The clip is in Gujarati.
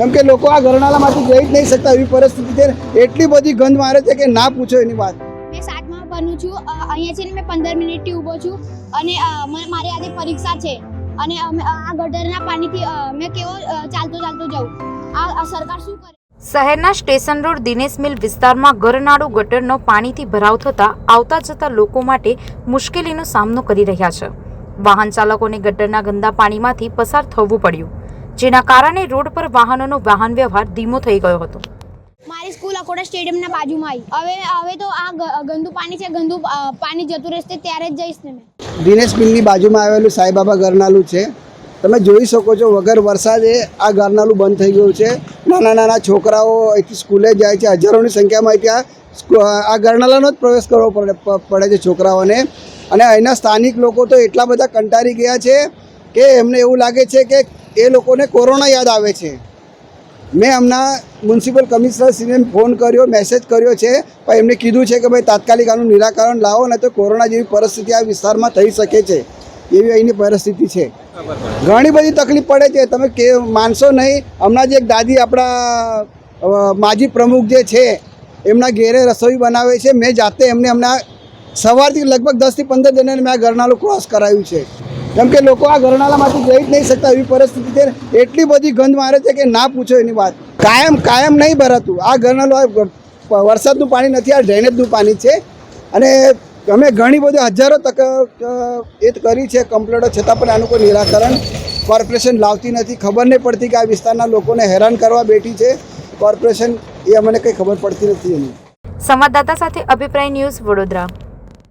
કેમ કે લોકો આ ગરનાળામાંથી જઈ જ નહીં શકતા એવી પરિસ્થિતિ છે. એટલી બધી ગંધ મારે છે કે ના પૂછો એની વાત. મેં સાતમા ભણું છું. અહીંયા છે ને મેં પંદર મિનિટથી ઊભો છું. અને મારી આજે પરીક્ષા છે. અને આ ગટરના પાણીથી મેં કેવો ચાલતો ચાલતો જાઉં. આ આ સરકાર શું કરે? શહેરના સ્ટેશન રોડ દિનેશ મિલ વિસ્તારમાં ગરનાળું ગટરનો પાણીથી ભરાવ થતાં આવતા જતા લોકો માટે મુશ્કેલીનો સામનો કરી રહ્યા છે. વાહન ચાલકોને ગટરના ગંદા પાણીમાંથી પસાર થવું પડ્યું. જેના કારણે રોડ પર વાહનોનો વાહન વ્યવહાર ધીમો થઈ ગયો હતો. મારી સ્કૂલ અકોટા સ્ટેડિયમના બાજુમાં આવી હવે હવે તો આ ગ- ગંદુ પાણી છે ગંદુ પાણી જતું રહેશે ત્યારે જ જઈશ ને મેં. દિનેશ મિલની બાજુમાં આવેલું સાંઈબાબા ગરનાલું છે. તમે જોઈ શકો છો વગર વરસાદે આ ગરનાલું બંધ થઈ ગયું છે. નાના નાના છોકરાઓ અહીંથી સ્કૂલે જાય છે. હજારોની સંખ્યામાં ત્યાં આ ગરનાલાનો જ પ્રવેશ કરવો પડે પડે છે છોકરાઓને. અને અહીંના સ્થાનિક લોકો તો એટલા બધા કંટાળી ગયા છે કે એમને એવું લાગે છે કે એ લોકોને કોરોના યાદ આવે છે. મેં હમણાં મ્યુનિસિપલ કમિશનરશ્રીને ફોન કર્યો, મેસેજ કર્યો છે, પણ એમને કીધું છે કે ભાઈ તાત્કાલિક આનું નિરાકરણ લાવો ને તો કોરોના જેવી પરિસ્થિતિ આ વિસ્તારમાં થઈ શકે છે. એવી અહીંની પરિસ્થિતિ છે. ઘણી બધી તકલીફ પડે છે. તમે કે માનશો નહીં, હમણાં જે એક દાદી આપણા માજી પ્રમુખ જે છે, એમના ઘેરે રસોઈ બનાવે છે. મેં જાતે એમને હમણાં સવારથી લગભગ દસથી પંદર જણાને મેં આ લોકો ક્રોસ કરાવ્યું છે. કેમ કે લોકો આ ગરનાળામાંથી જઈ જ નહીં શકતા એવી પરિસ્થિતિ છે. એટલી બધી ગંધ મારે છે કે ના પૂછો એની વાત. કાયમ કાયમ નહીં ભરાતું. આ ગરનાળું વરસાદનું પાણી નથી, આ ડ્રેનેજનું પાણી છે. અને અમે ઘણી બધી હજારો તક એ કરી છે કમ્પ્લેટો, છતાં પણ આનું કોઈ નિરાકરણ કોર્પોરેશન લાવતી નથી. ખબર નહીં પડતી કે આ વિસ્તારના લોકોને હેરાન કરવા બેઠી છે. કોર્પોરેશન એ અમને કંઈ ખબર પડતી નથી એની. સંવાદદાતા સાથે અભિપ્રાય ન્યૂઝ વડોદરા.